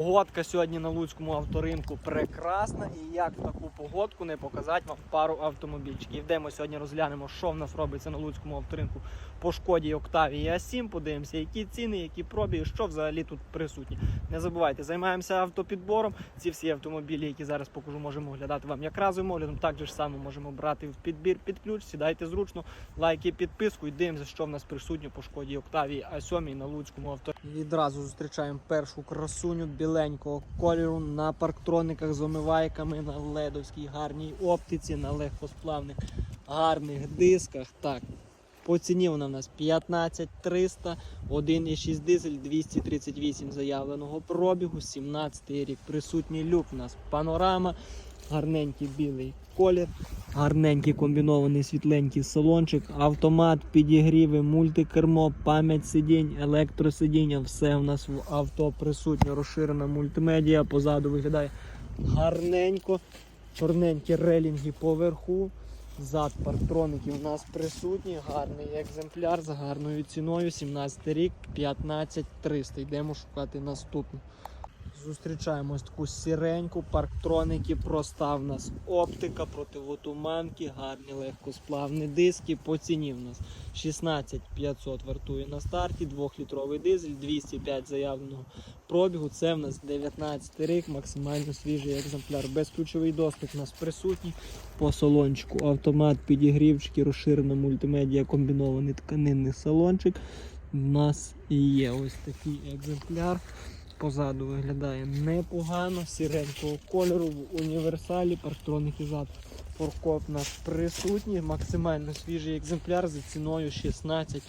Погодка сьогодні на Луцькому авторинку прекрасна. І як в таку погодку не показати вам пару автомобільчиків. Йдемо сьогодні розглянемо, що в нас робиться на Луцькому авторинку по шкоді Октавії А7. Подивимося, які ціни, які пробіги, що взагалі тут присутні. Не забувайте, займаємося автопідбором. Ці всі автомобілі, які зараз покажу, можемо оглядати вам як разовим оглядом. Так же ж само можемо брати в підбір під ключ. Сідайте зручно, лайки, підписку і дивимося, що в нас присутньо по шкоді Октавії А7 на Луцькому авторинку. Відразу зустрічаємо першу красуню біленького кольору на парктрониках з омивайками на ледовській гарній оптиці, на легкосплавних гарних дисках. Так, по ціні вона в нас 15300, 1,6 дизель, 238 заявленого пробігу, 17 рік. Присутній люк у нас панорама, гарненький білий колір, гарненький комбінований світленький салончик, автомат, підігріви, мультикермо, пам'ять сидінь, електросидіння. Все у нас в авто присутньо, розширена мультимедіа. Позаду виглядає гарненько. Чорненькі релінги поверху. Зад парктроники у нас присутні. Гарний екземпляр за гарною ціною. 17 рік, 15300. Йдемо шукати наступну. Зустрічаємо ось таку сіреньку, парктроники, проста в нас оптика, противотуманки, гарні легкосплавні диски. По ціні в нас 16500 вартує на старті, 2-літровий дизель, 205 заявленого пробігу. Це в нас 19 рік, максимально свіжий екземпляр. Безключовий доступ у нас присутній. По салончику автомат, підігрівчики, розширена мультимедіа, комбінований тканинний салончик. У нас і є ось такий екземпляр. Позаду виглядає непогано, сіренького кольору в універсалі, парктроники зад форкоп у нас присутні. Максимально свіжий екземпляр за ціною 16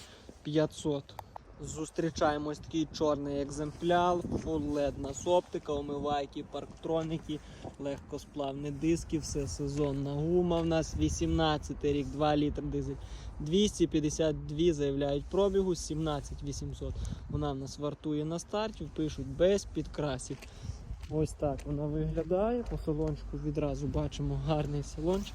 500. Зустрічаємо ось такий чорний екземпляр, Full LED нас оптика, омивайки, парктроники, легкосплавні диски, все сезонна гума. В нас 18 рік, 2 літр дизель. 252 заявляють пробігу, 17 800. Вона в нас вартує на старті, пишуть без підкрасів. Ось так вона виглядає. По салончику відразу бачимо гарний салончик.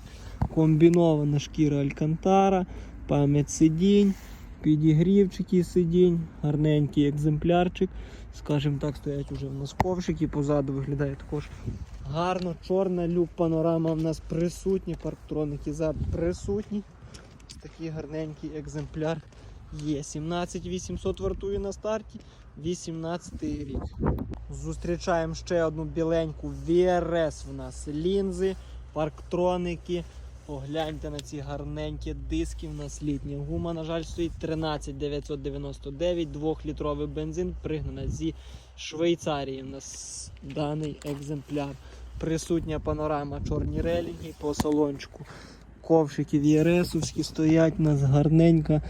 Комбінована шкіра Алькантара, пам'ять сидінь, підігрівчики сидінь, гарненький екземплярчик. Скажімо так, стоять уже в нас ковшики, позаду виглядає також гарно. Чорна люк панорама в нас присутні, парктроники зад присутні. Такий гарненький екземпляр є. 17 800 вартує на старті, 18 рік. Зустрічаємо ще одну біленьку VRS в нас лінзи, парктроники. Погляньте на ці гарненькі диски. В нас літні. гума, на жаль, стоїть 13999, 2-літровий бензин, пригнана зі Швейцарії. У нас даний екземпляр. Присутня панорама, чорні релінги по салончику. Ковшики VRS-овські стоять у нас гарненько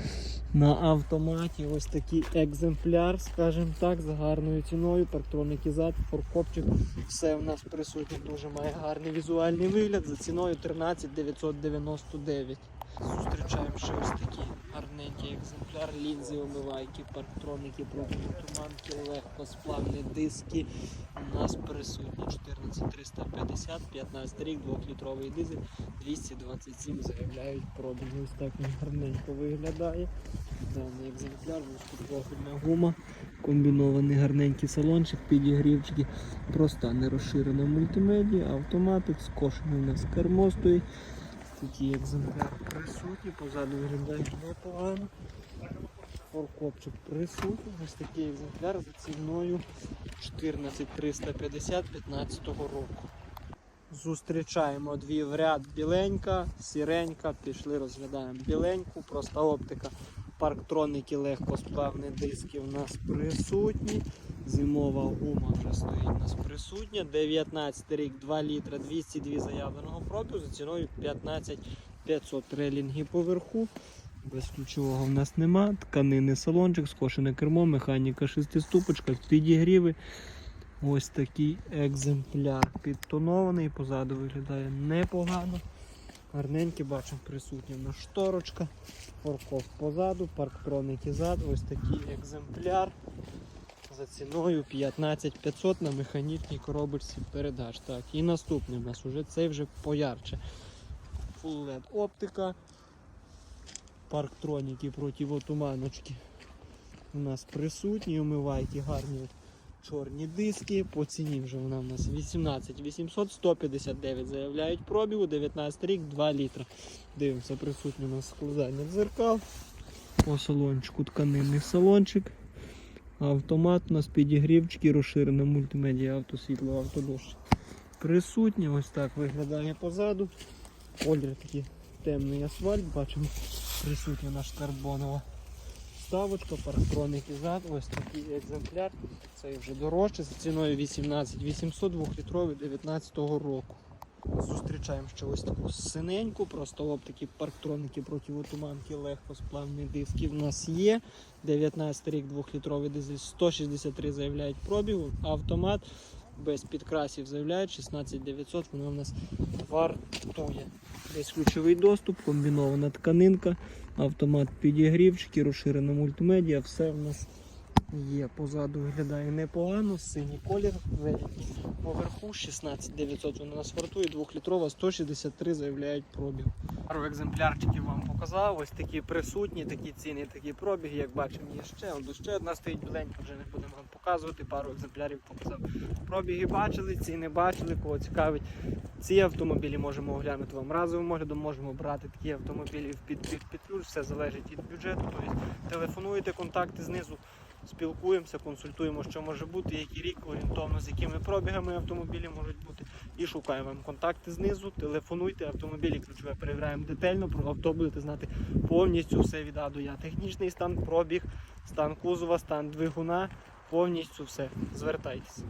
на автоматі. Ось такий екземпляр, скажімо так, за гарною ціною. Парктроники зад, форкопчик. Все в нас присутнє, дуже має гарний візуальний вигляд за ціною 13 999. Зустрічаємо ще ось такий гарненький екземпляр, лінзи, омивайки, парктроники, протитуманки, легкосплавні диски. У нас присутні 14350, 15 рік, 2-літровий дизель, 227 заявляють пробіг. Ось так він гарненько виглядає. Даний екземпляр, вузькопрофільна гума, комбінований гарненький салончик, підігрівчики, проста не розширена мультимедіа, автоматик, скошений у нас кермо стоїть. Такий екземпляр присутній, позаду виглядає непогано. Форкопчик присутній. Ось такий екземпляр за ціною 14350 15 року. Зустрічаємо дві в ряд біленька, сіренька, пішли, розглядаємо біленьку, проста оптика, парктроники, легкосплавні диски у нас присутні. Зимова гума вже стоїть у нас присутня. 19 рік, 2 літра, 202 заявленого пробігу за ціною 15 500 релінги поверху. Без ключового в нас нема. Тканини салончик, скошене кермо, механіка шестиступочка, підігріви. Ось такий екземпляр підтонований, позаду виглядає непогано. Гарненький бачимо присутня на шторочка, форков позаду, парктроники зад, ось такий екземпляр за ціною 15500 на механічній коробочці передач. Так, і наступний у нас уже цей вже поярче. Full LED оптика, парктроніки противотуманочки у нас присутні, умивайки гарні. чорні диски. По ціні вже вона в нас 18 800 159 заявляють пробігу, 19 рік, 2 літра. Дивимося, присутнє у нас складання дзеркал. По салончику тканинний салончик. Автомат у нас підігрівчики, розширена мультимедіа, автосвітло, автодощ. Присутні, ось так виглядає позаду. Колір такий темний асфальт, бачимо, присутня наша карбонова вставочка, парктроники зад, ось такий екземпляр. Це вже дорожче за ціною 18 800 2-літровий 19 року. Зустрічаємо ще ось таку синеньку, просто оптики парктроники противотуманки, легкосплавні диски в нас є. 19 рік 2-літровий дизель 163 заявляють пробігу, автомат без підкрасів заявляють 16 900, вона в нас вартує. Десь ключовий доступ, комбінована тканинка, автомат підігрівчики, розширена мультимедіа, все в нас є. Позаду виглядає непогано, синій колір. Поверху 16 900 вона нас вартує, 2-літрова 163 заявляють пробіг. Пару екземплярчиків вам показав, ось такі присутні, такі ціни, такі пробіги, як бачимо, є ще, От ще одна стоїть біленька, вже не будемо вам показувати, пару екземплярів показав. Пробіги бачили, ціни бачили, кого цікавить. Ці автомобілі можемо оглянути вам разовим оглядом, можемо брати такі автомобілі під, під, під ключ, все залежить від бюджету. Тобто телефонуєте, контакти знизу, спілкуємося, консультуємо, що може бути, який рік орієнтовно, з якими пробігами автомобілі можуть бути. І шукаємо вам контакти знизу, телефонуйте, автомобілі ключове перевіряємо детально, про авто будете знати повністю все від А до Я. Технічний стан, пробіг, стан кузова, стан двигуна, повністю все. Звертайтесь.